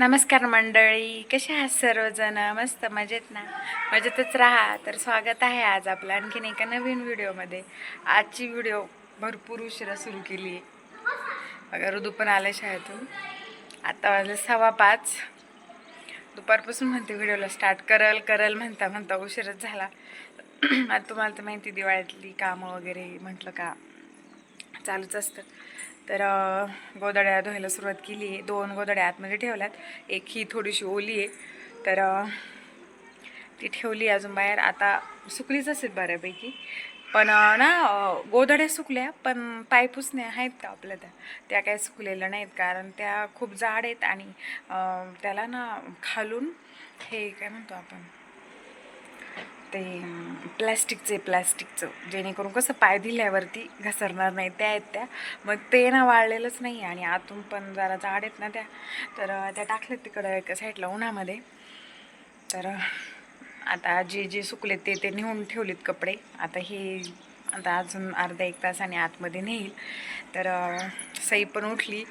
नमस्कार मंडळी कशा आहात सर्वजण? मस्त मजेत ना? मजेतच राहा. तर स्वागत आहे आज आपलं आणखीन एका नवीन व्हिडिओमध्ये. आजची व्हिडिओ भरपूर उशिरा सुरू केली आहे बघा ऋतू पण आलं शाळेतून. आता वाजले सव्वा पाच. दुपारपासून म्हणते व्हिडिओला स्टार्ट करल करल म्हणता म्हणता उशीरच झाला. आता तुम्हाला तर माहिती दिवाळीतली कामं वगैरे म्हटलं का? चालूच असतं. तर गोदड्या गोधड्या धुवायला सुरुवात केली. आहे दोन गोदड्या आतमध्ये ठेवल्यात. एक ही थोडीशी ओली आहे. तर ती ठेवली अजून बाहेर. आता सुकलीच असेल बऱ्यापैकी. पण ना गोदड्या सुकल्या पण पायपुसण्या आहेत का आपल्या त्या? त्या काही सुकलेल्या नाहीत. कारण त्या खूप जाड आहेत आणि त्याला ना खालून हे काय म्हणतो आपण? ते प्लॅस्टिकचे प्लॅस्टिकचं. जेणेकरून कसं पाय दिल्यावरती घसरणार नाही त्या आहेत त्या. मग ते ना वाळलेलंच नाही आणि आतून पण जरा जाड आहेत ना त्या. तर त्या टाकल्यात तिकडं एका साईडला उन्हामध्ये. तर आता जे जे सुकले ते ते नेऊन ठेवलेत कपडे. आता हे आता अजून अर्धा एक तासाने आतमध्ये नेईल. तर सई पण उठली.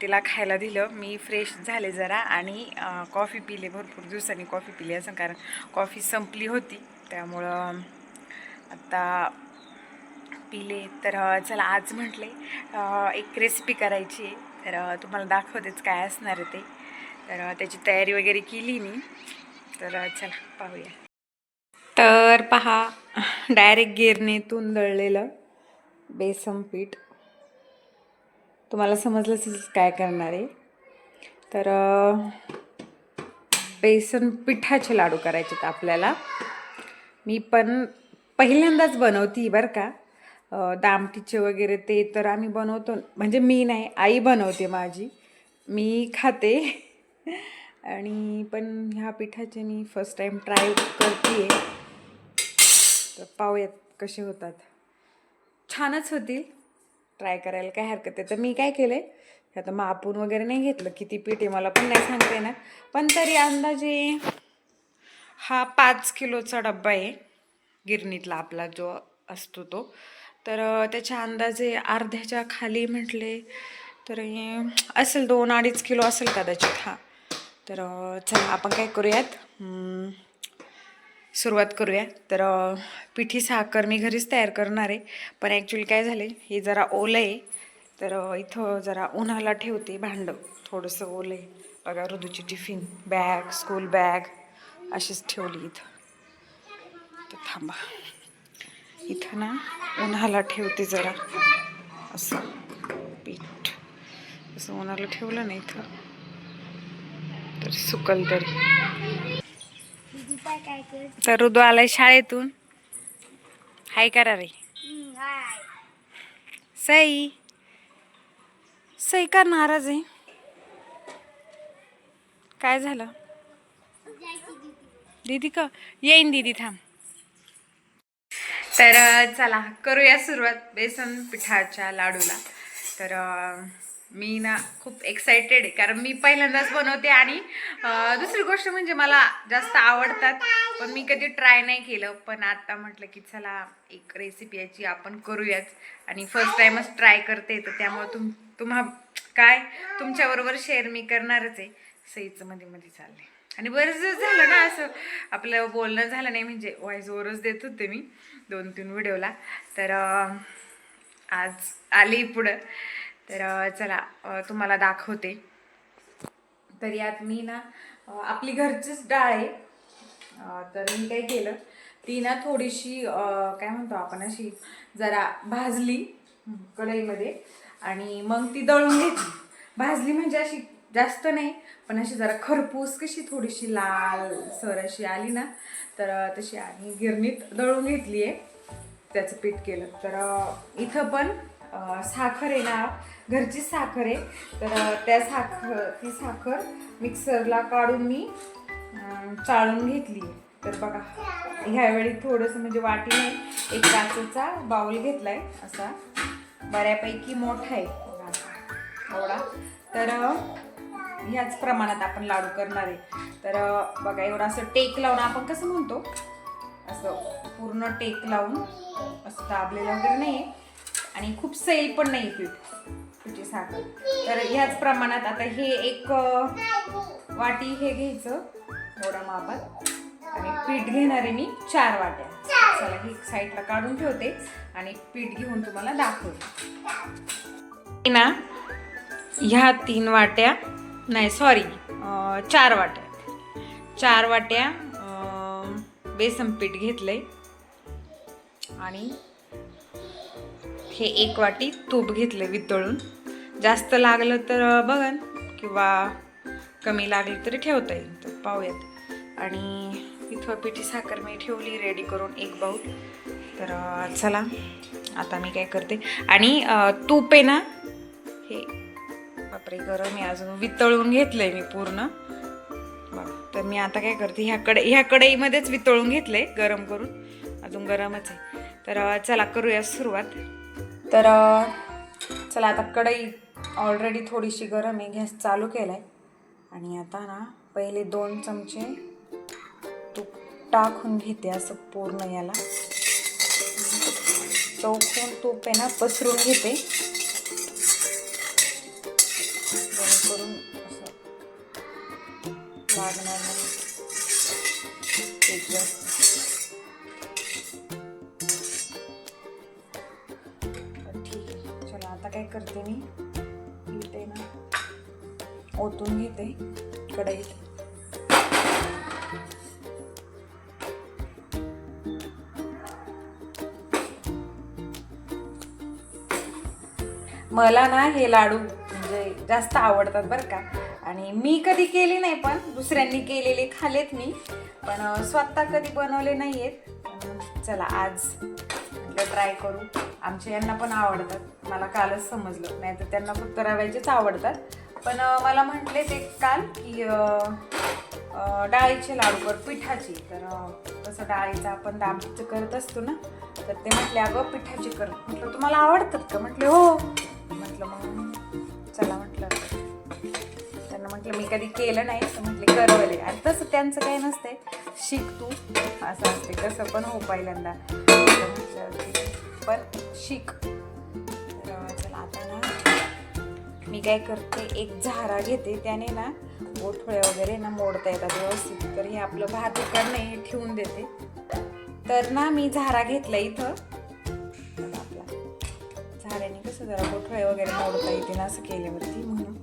तिला खायला दिलं. मी फ्रेश झाले जरा आणि कॉफी पिले. भरपूर दिवसांनी कॉफी पिली असं कारण कॉफी संपली होती. त्यामुळं आता पिले. तर चला आज म्हटले एक रेसिपी करायची आहे. तर तुम्हाला दाखवतेच काय असणार आहे ते. तर त्याची तयारी वगैरे केली मी. तर चला पाहूया. तर पहा. डायरेक्ट गिरणीतून दळलेलं बेसन पीठ. तुम्हाला समजलंच काय करणार आहे. तर बेसन पिठाचे लाडू करायचे आहेत आपल्याला. मी पण पहिल्यांदाच बनवती बरं का. दामटीचे वगैरे ते तर आम्ही बनवतो. म्हणजे मी नाही आई बनवते माझी. मी खाते. आणि पण ह्या पिठाचे मी फर्स्ट टाईम ट्राय करते तर पाहूयात कसे होतात. छानच होतील. ट्राय करायला काय हरकत आहे तर मी काय केलं आहे आता मापून वगैरे नाही घेतलं किती पीठ आहे मला पण नाही सांगता येणार. पण तरी अंदाजे हा पाच किलोचा डब्बा आहे गिरणीतला आपला जो असतो तो. तर त्याच्या अंदाजे अर्ध्याच्या खाली म्हटले तर हे असेल दोन अडीच किलो असेल कदाचित हा. तर चला आपण काय करूयात? सुरुवात करूया. तर पिठी साखर मी घरीच तयार करणार आहे. पण ॲक्च्युली काय झाले हे जरा ओलं आहे. तर इथं जरा उन्हाला ठेवते भांडं. थोडंसं ओलं आहे. बघा ऋतूची टिफिन बॅग स्कूल बॅग अशीच ठेवली इथं. तर थांबा. इथं ना उन्हाला ठेवते जरा. असं पीठ. असं उन्हाला ठेवलं ना इथं. तर सुकल तरी. तर रुदू आलाय शाळेतून. हाय करा रे. सई. सई का नाराज आहे? काय झालं? दीदी का? येईन दीदी थांब. तर चला करूया सुरुवात. बेसन पिठाच्या लाडूला. तर मी ना खूप एक्सायटेड आहे. कारण मी पहिल्यांदाच बनवते आणि दुसरी गोष्ट म्हणजे मला जास्त आवडतात. पण मी कधी ट्राय नाही केलं. पण आता म्हटलं की चला एक रेसिपी याची आपण करूयाच. आणि फर्स्ट टाईमच ट्राय करते. तर त्यामुळे तुम तुम्हा काय? तुमच्याबरोबर शेअर मी करणारच आहे. सईचं मध्ये मध्ये चालले आणि बरंच झालं ना असं. आपलं बोलणं झालं नाही म्हणजे व्हॉइस ओवरच देत होते मी. दोन तीन व्हिडिओला तर आज आली पुढं. तर चला तुम्हाला दाखवते. तर यात मी ना आपली घरचीच डाळ आहे. तर मी काय केलं ती ना थोडीशी काय म्हणतो आपण अशी जरा भाजली कढईमध्ये आणि मग ती दळून घेतली. भाजली म्हणजे अशी जास्त नाही पण अशी जरा खरपूस कशी थोडीशी लाल सर अशी आली ना तर तशी आणि गिरणीत दळून घेतली आहे. त्याचं पीठ केलं. तर इथं पण साखर आहे ना घरची साखर आहे. तर त्या साखर ती साखर मिक्सरला काढून मी चाळून घेतली तर बघा ह्यावेळी थोडंसं म्हणजे वाटीने एक काचेचा घेतला आहे असा. बऱ्यापैकी मोठा आहे. एवढा. तर ह्याच प्रमाणात आपण लाडू करणार आहे. तर बघा एवढं असं टेक लावून आपण कसं म्हणतो? असं पूर्ण टेक लावून असं दाबलेलं वगैरे नाही आहे आणि खूप सैल पण नाही पीठ. पिठी साखर. तर ह्याच प्रमाणात आता हे एक वाटी हे घ्यायचं. एवढ्या मापात. आणि पीठ घेणार आहे मी चार वाट्या. चला ही साईडला काढून ठेवते आणि पीठ घेऊन तुम्हाला दाखवते. ना ह्या तीन वाट्या नाही सॉरी चार वाट्या. चार वाट्या बेसन पीठ घेतलंय. आणि हे एक वाटी तूप घेतलं वितळून. जास्त लागलं तर बघन किंवा कमी लागलं तरी ठेवता येईल. तर पाहूयात. आणि इथं पिठी साखर मी ठेवली रेडी करून एक बाऊल तर चला आता मी काय करते. आणि तूप आहे ना हे बापरे गरम आहे अजून. वितळून घेतलंय मी पूर्ण. तर मी आता काय करते ह्या कडे ह्या कढईमध्येच वितळून घेतलंय गरम करून. अजून गरमच आहे. तर चला करूया सुरुवात. तर चला आता कढई ऑलरेडी थोडीशी गरम आहे गॅस चालू केलाय. आणि आता ना पहिले दोन चमचे तूप टाकून घेते असं पूर्ण याला. चौकून तूप आहे ना पसरून घेते. जेणेकरून असं लागणार नाही. परतून घेते. कढईत मला ना हे लाडू म्हणजे जास्त आवडतात बरं का. आणि मी कधी केले नाही पण दुसऱ्यांनी केलेले खालेत मी. पण स्वतः कधी बनवले नाही आहेत चला आज म्हटलं ट्राय करू. आमच्या यांना पण आवडतात. मला कालच समजलं. नाही तर त्यांना फक्त रव्याचेच आवडतात. पण मला म्हटले ते काल की डाळीचे लाडू कर पिठाची. तर तसं डाळीचं आपण दाबीचं करत असतो ना तर ते म्हटले अगं पिठाची कर. म्हटलं तुम्हाला आवडतात का? म्हटले हो. म्हटलं मग चला म्हटलं. त्यांना म्हटलं मी कधी केलं नाही. तर म्हटले करवले. आणि तसं त्यांचं काही नसतंय. शिक तू. असं असते कसं पण हो पहिल्यांदा. म्हटलं पण शिक. मी काय करते एक झारा घेते त्याने ना गोठळे वगैरे ना मोडता येतात व्यवस्थित. तर हे आपलं भात करणे हे ठेवून देते. तर ना मी झारा घेतला इथं. आपला. झाऱ्याने कसं जरा गोठळे वगैरे मोडता येते ना असं केल्यावरती म्हणून.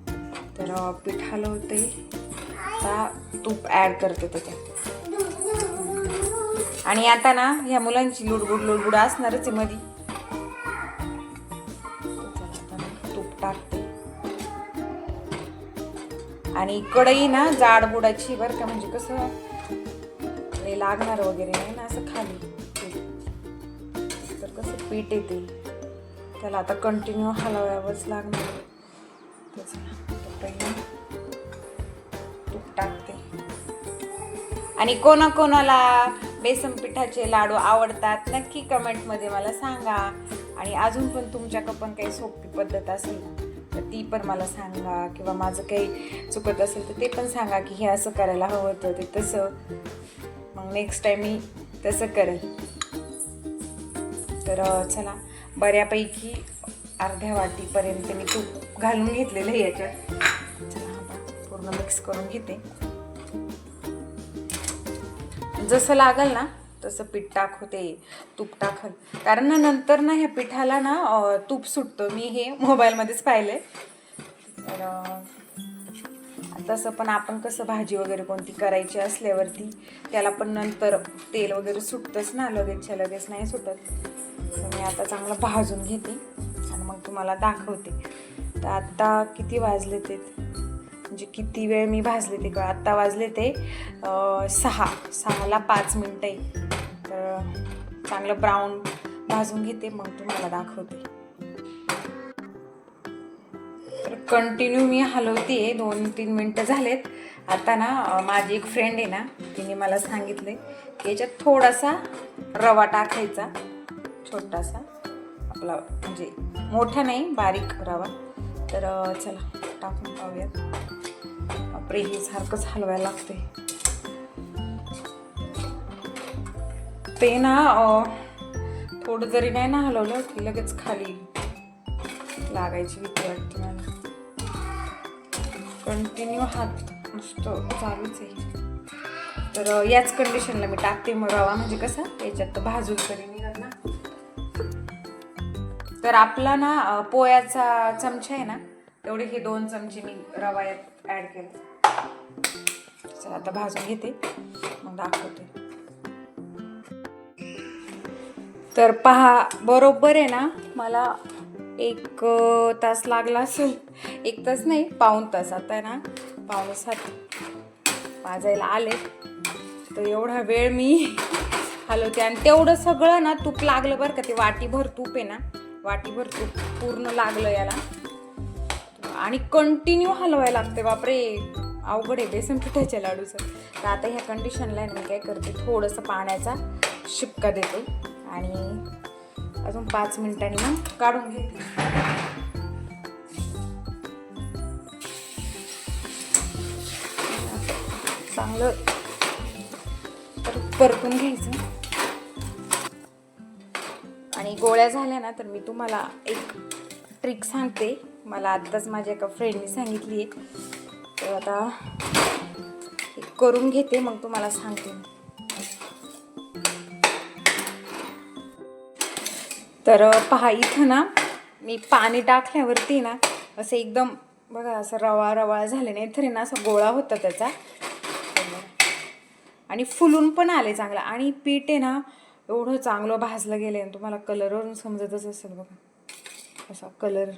तर पीठ हलवते. आता तूप ॲड करते त्याच्यात. आणि आता ना ह्या मुलांची लुडबुड लुडबुड असणारच आहे मधी. आणि कढई ना जाड बुडाची बरं का म्हणजे कसं लय लागणार वगैरे नाही ना असं खाली. तर कसं पीठ येते. त्याला आता कंटिन्यू हलवावंच लागणार. तर चला, तर तूप टाकते. आणि कोणाकोणाला बेसन पिठाचे लाडू आवडतात नक्की कमेंटमध्ये मला सांगा. आणि अजून पण तुमच्याकडं पण काही सोपी पद्धत असेल ना तर ती पण मला सांगा किंवा माझं काही चुकत असेल तर ते पण सांगा की हे असं करायला हवं होतं ते तसं. मग नेक्स्ट टाईम मी तसं करेल तर चला बऱ्यापैकी अर्ध्या वाटीपर्यंत मी तूप घालून घेतलेलं आहे याच्यात. चला पूर्ण मिक्स करून घेते. जसं लागल ना तसं पीठ टाकते तूप टाकल कारण ना नंतर ना ह्या पिठाला ना तूप सुटतं. मी हे मोबाईलमध्येच पाहिलं तर तसं पण आपण कसं भाजी वगैरे कोणती करायची असल्यावरती त्याला पण नंतर तेल वगैरे सुटतंच ना लगेचच्या लगेच नाही सुटत. तर मी आता चांगलं भाजून घेते आणि मग तुम्हाला दाखवते. तर आत्ता किती वाजले ते म्हणजे किती वेळ मी भाजले ते कळ आत्ता वाजले ते सहा. सहाला पाच मिनटं आहे. तर चांगलं ब्राऊन भाजून घेते मग तुम्हाला दाखवते. तर कंटिन्यू मी हलवते दोन तीन मिनटं झालेत. आता ना माझी एक फ्रेंड आहे ना तिने मला सांगितले की याच्यात थोडासा रवा टाकायचा. छोटासा. आपला म्हणजे मोठा नाही बारीक रवा. तर चला टाकून पाहूयात. बापरे हे सारखंच हलवायला लागते. ते ना थोडं जरी नाही ना हलवलं की लगेच खाली लागायची भीती वाटते मला. कंटिन्यू हात नुसतं चालूच आहे. तर याच कंडिशनला मी टाकते मग रवा. म्हणजे कसं याच्यात तर भाजून तरी निघत ना. तर आपला ना पोह्याचा पोयाचा चमचा आहे ना तेवढे हे दोन चमचे मी रवा यात ॲड केले. चला आता भाजून घेते. मग दाखवते. तर पहा बरोबर आहे ना? मला एक तास लागला असेल. एक तास नाही पाऊण तास. आता आहे ना पाऊन सात भाजायला आले. तर एवढा वेळ मी हलवते. आणि तेवढं सगळं ना तूप लागलं बरं का. ते वाटीभर तूप आहे ना वाटीभर तूप पूर्ण लागलं याला. आणि कंटिन्यू हलवायला लागते. बापरे! अवघड आहे बेसन पिठाच्या लाडूचं. तर आता ह्या कंडिशनला आहे मी काय करते थोडंसं पाण्याचा शिपका देते आणि अजून पाच मिनिटांनी मग काढून घेते. चांगलं परत परतून घ्यायचं. आणि गोळ्या झाल्या ना तर मी तुम्हाला एक ट्रिक सांगते. मला आत्ताच माझ्या एका फ्रेंडने सांगितली आहे. तर आता करून घेते मग तुम्हाला सांगते तर पहा इथं ना मी पाणी टाकल्यावरती ना असं एकदम बघा असं रवा रवा झाले नाही तरी ना असं गोळा होता त्याचा. आणि फुलून पण आले चांगलं. आणि पीठ आहे ना एवढं चांगलं भाजलं गेलं आहे तुम्हाला कलरवरून समजतच असेल बघा. असा कलर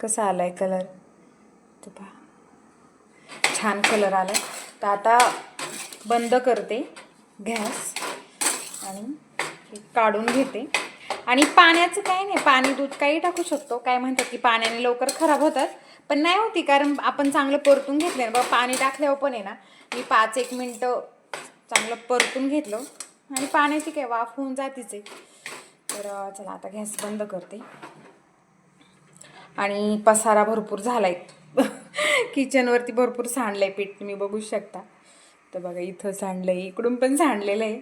कसा आहे कलर. तर पहा. छान कलर आला तर आता बंद करते गॅस आणि काढून घेते. आणि पाण्याचं काही नाही पाणी दूध काही टाकू शकतो. काय म्हणतात की पाण्याने लवकर खराब होतात. पण नाही होती कारण आपण चांगलं परतून घेतलं ना. बघा पाणी टाकल्यावर पण आहे ना मी पाच एक मिनटं चांगलं परतून घेतलं आणि पाण्याची काय वाफ होऊन जातीच आहे. तर चला आता गॅस बंद करते. आणि पसारा भरपूर झाला आहे किचनवरती भरपूर सांडलं आहे पीठ तुम्ही बघू शकता. तर बघा इथं सांडलं आहे इकडून पण सांडलेलं आहे.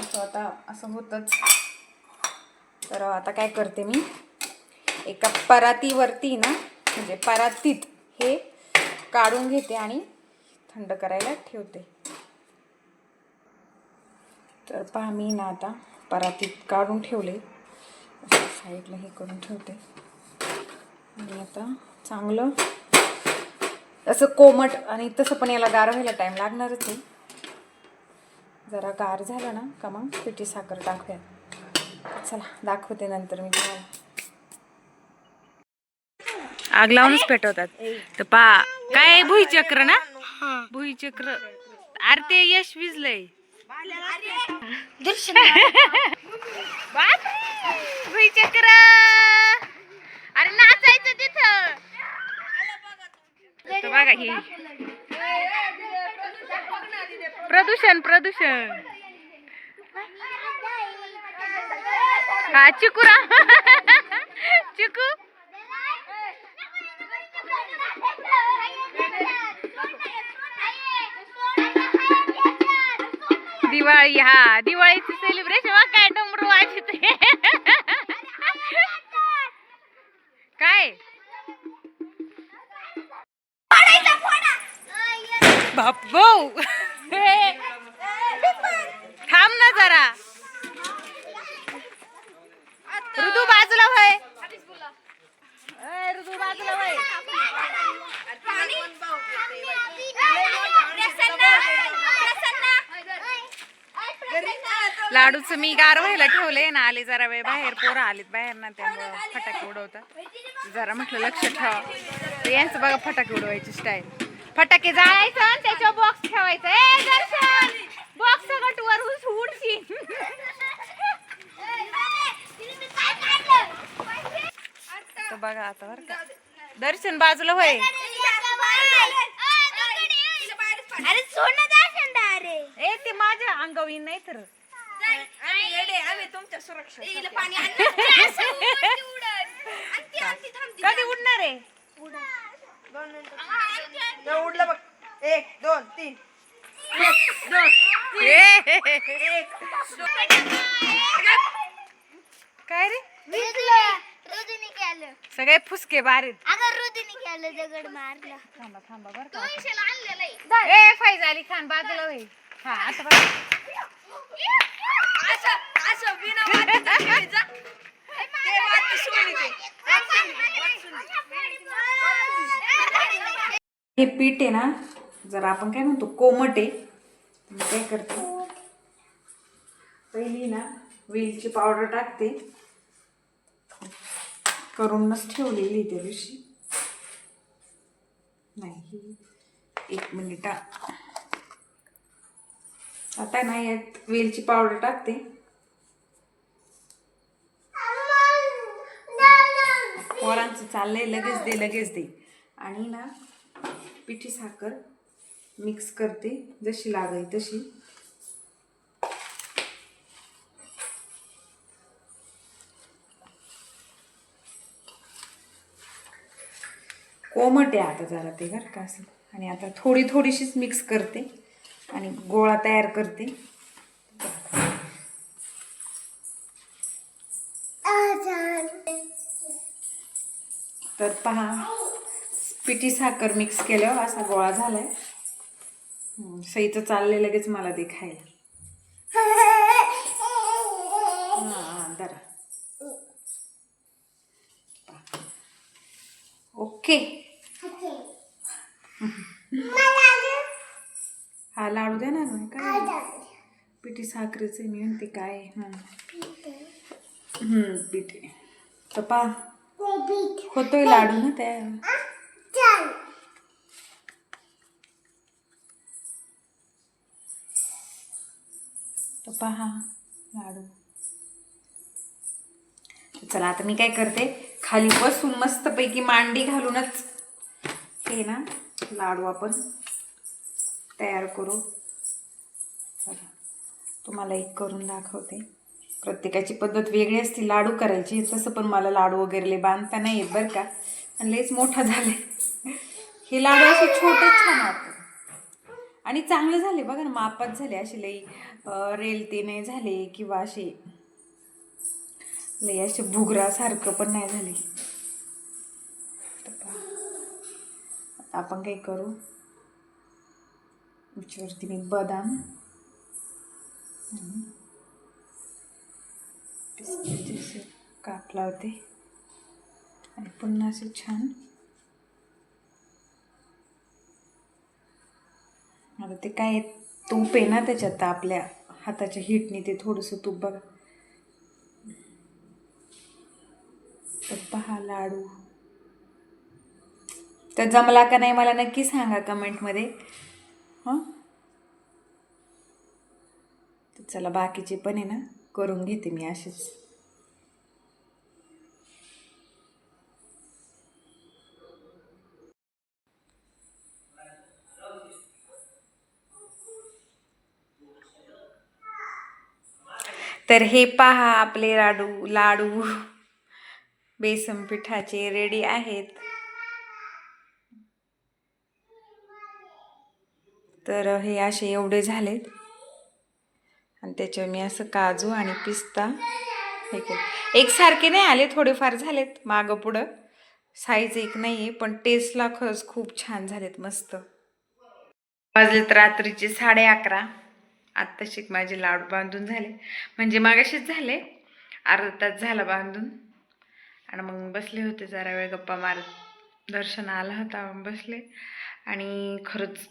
असं आता असं होतंच. तर आता काय करते मी? एका परातीवरती ना म्हणजे परातीत हे काढून घेते आणि थंड करायला ठेवते. तर पहा मी ना आता परातीत काढून ठेवले. साईडला हे करून ठेवते. आणि आता चांगलं असं कोमट आणि तसं पण याला गार व्हायला टाईम लागणारच आहे. जरा गार झालं ना का मग पिठी साखर टाकूया चला दाखवते नंतर मी तुम्हाला. आग लावूनच पेटवतात. तर पा काय भुईचक्र ना? भुईचक्र अरे ते यश विजलंय. भुईचक्र अरे नाचायचं तिथं. तर बघा ही. प्रदूषण प्रदूषण. हा चिकुरा चिकू. दिवाळी हा दिवाळीची सेलिब्रेशन वा काय डमरू वाजते. काय? बापो. थांब ना जरा. ऋतू बाजूला होय ऋतू बाजूला होय लाडूचं मी गार व्हायला ठेवले ना आले जरा वेळ बाहेर पोरं आलीत बाहेर ना त्यामुळं फटाके उडवतात. जरा म्हटलं लक्ष ठेवा. यांचं बघा फटाके उडवायची स्टाईल फटाके जाळायचं आणि त्याच्यावर बॉक्स ठेवायचं. ए दर्शन! बॉक्स सगळं वर उडशी तर बघा आता बरं का. दर्शन बाजूला होय. अरे दर्शन अरे ए ते माझ्या अंगावी नाही तर. पाणी कधी उडणार आहे? उडलं बघ. एक दोन तीन. काय रे? रुदीने केलं सगळे फुसके बारीत. अगं रुदीने केलं दगड मारला थांबा थांबा बरं तो का. विषयाला आणलेला आहे ए अली खान बाजूला होई. हा आता बघ. असं असं बिना वाटीचं खेळायचं. ते वाटी सोनी ते. हे पीठ आहे ना जर आपण काय म्हणतो कोमट आहे. मी काय करते पहिली ना वेलची पावडर टाकते. करूनच ठेवलेली त्या दिवशी. नाही एक मिनिट आता नाही यात वेलची पावडर टाकते. पोरांचं चाललंय लगेच दे लगेच दे. आणि ना पिठी साखर मिक्स करते जशी लागेल तशी. कोमट आहे आता जरा ते बरं का असं. आणि आता थोडी थोडीशीच मिक्स करते आणि गोळा तयार करते. तर पहा पिठी साखर मिक्स केल्यावर असा गोळा झालाय. आहे सईचं चाललंय लगेच मला ते खायला. ओके. हा लाडू देणार नाही काय पिठी साखरेचे मी म्हणते काय हं. हम्म. तर पा होतोय लाडू ना त्या पहा लाडू. चला आता मी काय करते? खाली बसून मस्तपैकी मांडी घालूनच हे ना लाडू आपण तयार करू. बघा तुम्हाला एक करून दाखवते. प्रत्येकाची पद्धत वेगळी असते लाडू करायची. तसं पण मला लाडू वगैरे बांधता नाही येत बरं का. आणि लयच मोठा झाले हे लाडू असे छोटे छान वाटतात. आणि चांगलं झाले बघा ना मापात झाले असे लई अं, रेलते नाही झाले किंवा असे लई असे भुगरासारखं पण नाही झाले. तर आता आपण काय करू? याच्यावरती मी बदाम. आणि काप लावते. आणि पुन्हा असे छान आता ते काय तूप आहे ना त्याच्यात आपल्या हाताच्या हिटने ते थोडंसं तूप बघा. तर पहा लाडू. तर जमला का नाही मला नक्की सांगा कमेंटमध्ये. हां? तर चला बाकीचे पण आहे ना करून घेते मी असेच. तर हे पहा आपले लाडू लाडू. बेसन पिठाचे रेडी आहेत. तर हे असे एवढे झालेत. आणि त्याच्यावर मी असं काजू आणि पिस्ता हे केलं. एकसारखे नाही आले थोडेफार झालेत. मागं पुढं साईज एक नाही आहे पण टेस्टला खरंच खूप छान झालेत मस्त. वाजलेत रात्रीचे साडे अकरा आत्ताशी माझे लाडू बांधून झाले. म्हणजे मागाशीच झाले. अर्धा तास झाला बांधून. आणि मग बसले होते जरा वेळ गप्पा मारत. दर्शन आला होता बसले. आणि खरंच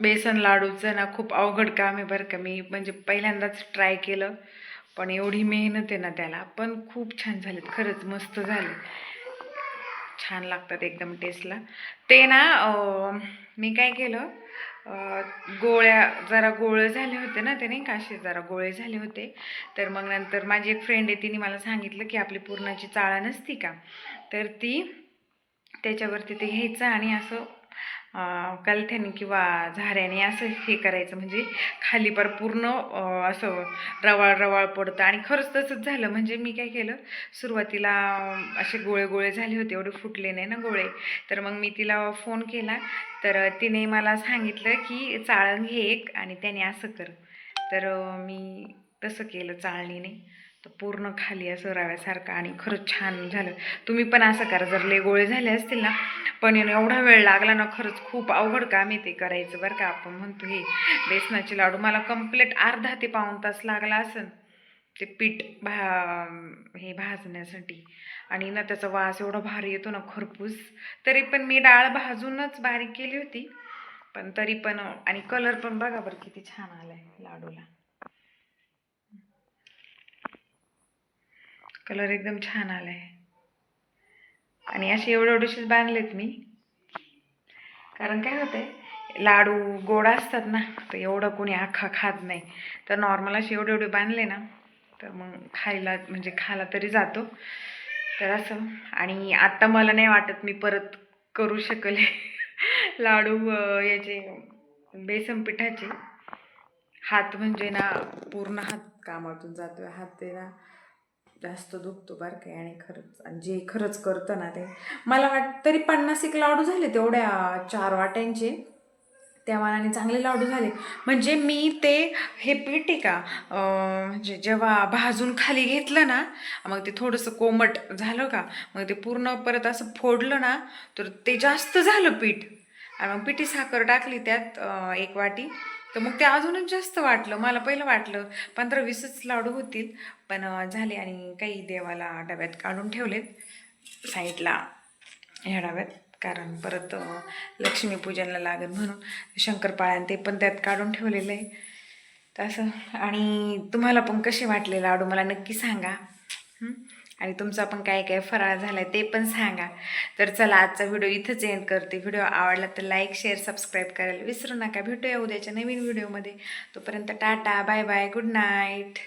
बेसन लाडूचं ना खूप अवघड काम आहे बरं का. मी म्हणजे पहिल्यांदाच ट्राय केलं. पण एवढी मेहनत आहे ना त्याला. पण खूप छान झालेत. खरंच मस्त झाले. छान लागतात एकदम टेस्टला ते ना मी काय केलं? गोळ्या जरा गोळे झाले होते ना ते नाही का असे जरा गोळे झाले होते. तर मग नंतर माझी एक फ्रेंड आहे तिने मला सांगितलं की आपली पूर्णाची चाळा नसती का? तर ती त्याच्यावरती ते घ्यायचं आणि असं कलथ्याने किंवा झाऱ्याने असं हे करायचं. म्हणजे खाली पर पूर्ण असं रवाळ रवाळ पडतं. आणि खरंच तसंच झालं. म्हणजे मी काय केलं सुरुवातीला असे गोळे गोळे झाले होते. एवढे फुटले नाही ना गोळे. तर मग मी तिला फोन केला. तर तिने मला सांगितलं की चाळण घे एक आणि त्याने असं कर. तर मी तसं केलं चाळणीने. तर पूर्ण खाली असं रव्यासारखं आणि खरंच छान झालं. तुम्ही पण असं करा जर लेगोळे झाले असतील ना पण एवढा वेळ लागला ना खरंच खूप अवघड काम आहे ते करायचं बरं का. आपण म्हणतो हे बेसनाचे लाडू मला कंप्लीट अर्धा ते पाऊण तास लागला असेल ते पीठ भा हे भाजण्यासाठी. आणि ना त्याचा वास एवढा भारी येतो ना खरपूस. तरी पण मी डाळ भाजूनच बारीक केली होती. पण तरी पण आणि कलर पण बघा बरं किती छान आला आहे लाडूला. कलर एकदम छान आलाय. आणि असे एवढे एवढेसेच बांधलेत मी. कारण काय होतंय लाडू गोड असतात ना तर एवढं कोणी अख्खा खात नाही. तर नॉर्मल असे एवढे एवढे बांधले ना तर मग खायला म्हणजे खायला तरी जातो. तर असं. आणि आत्ता मला नाही वाटत मी परत करू शकले लाडू याचे बेसन पिठाचे. हात म्हणजे ना पूर्ण हात कामातून जातो हात ते ना जास्त दुखतो बरं काय आणि खरंच. आणि जे खरंच करतं ना ते. मला वाट तरी पन्नास एक लाडू झाले तेवढ्या चार वाट्यांचे. त्या मानाने चांगले लाडू झाले. म्हणजे मी ते हे पीठ आहे का म्हणजे जेव्हा भाजून खाली घेतलं ना मग ते थोडंसं कोमट झालं का मग ते पूर्ण परत असं फोडलं ना तर ते जास्त झालं पीठ. आणि मग पिठी साखर टाकली त्यात एक वाटी. तर मग ते अजूनच जास्त वाटलं. मला पहिलं वाटलं पंधरा वीसच लाडू होतील. पण झाले आणि काही देवाला डब्यात काढून ठेवलेत. साईडला ह्या डब्यात. कारण परत लक्ष्मीपूजनला लागेल म्हणून शंकरपाळ्यान ते पण त्यात काढून ठेवलेलं आहे. तसं आणि तुम्हाला पण कसे वाटले लाडू? मला नक्की सांगा. हं? आणि तुमचा पण काय काय फराळ झाला ते पण सांगा. तर चला आजचा व्हिडिओ इथंच एंड करते. व्हिडिओ आवडला तर लाईक शेअर सबस्क्राईब करायला विसरू नका. भेटूया उद्याच्या नवीन व्हिडिओमध्ये. तोपर्यंत tata bye bye good night